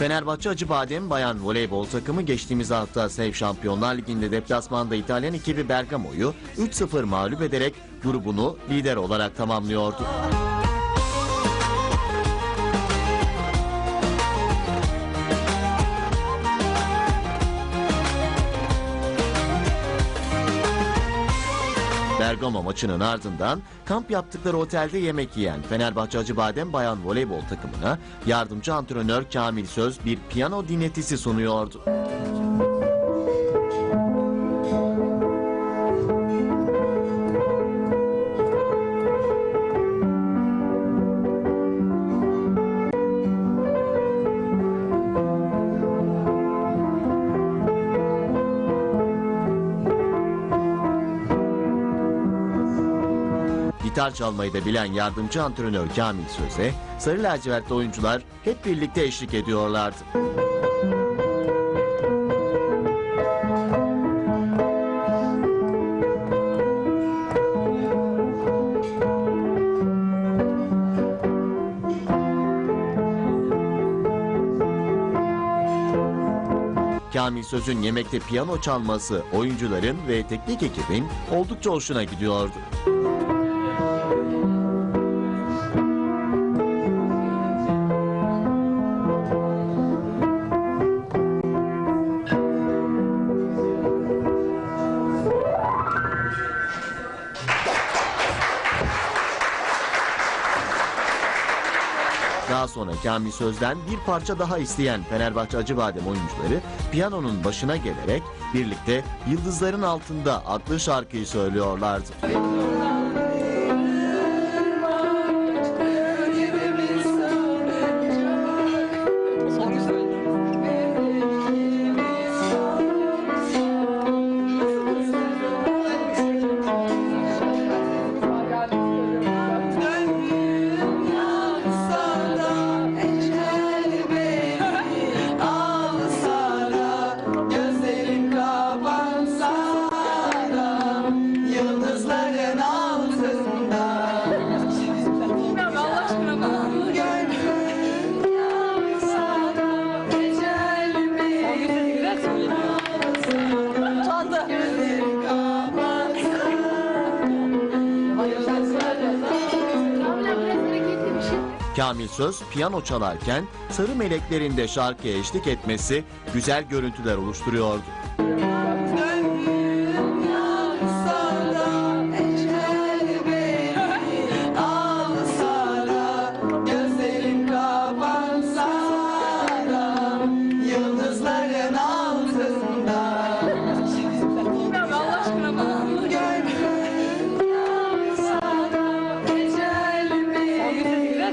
Fenerbahçe Acıbadem Bayan Voleybol takımı geçtiğimiz hafta Sev Şampiyonlar Ligi'nde deplasmanda İtalyan ekibi Bergamo'yu 3-0 mağlup ederek grubunu lider olarak tamamlıyordu. Bergamo maçının ardından kamp yaptıkları otelde yemek yiyen Fenerbahçe Acıbadem Bayan Voleybol takımına yardımcı antrenör Kamil Söz bir piyano dinletisi sunuyordu. Gitar çalmayı da bilen yardımcı antrenör Kamil Söz'e sarı lacivertli oyuncular hep birlikte eşlik ediyorlardı. Kamil Söz'ün yemekte piyano çalması oyuncuların ve teknik ekibin oldukça hoşuna gidiyordu. Daha sonra Kamil Söz'den bir parça daha isteyen Fenerbahçe Acıbadem oyuncuları piyanonun başına gelerek birlikte Yıldızların Altında adlı şarkıyı söylüyorlardı. Kamil Söz piyano çalarken Sarı Melekler'in de şarkıya eşlik etmesi güzel görüntüler oluşturuyordu.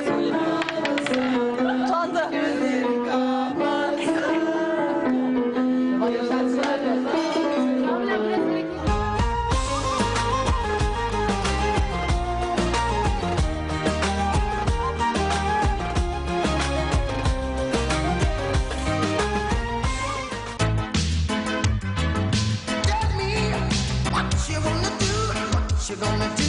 söylemiyor. You're gonna do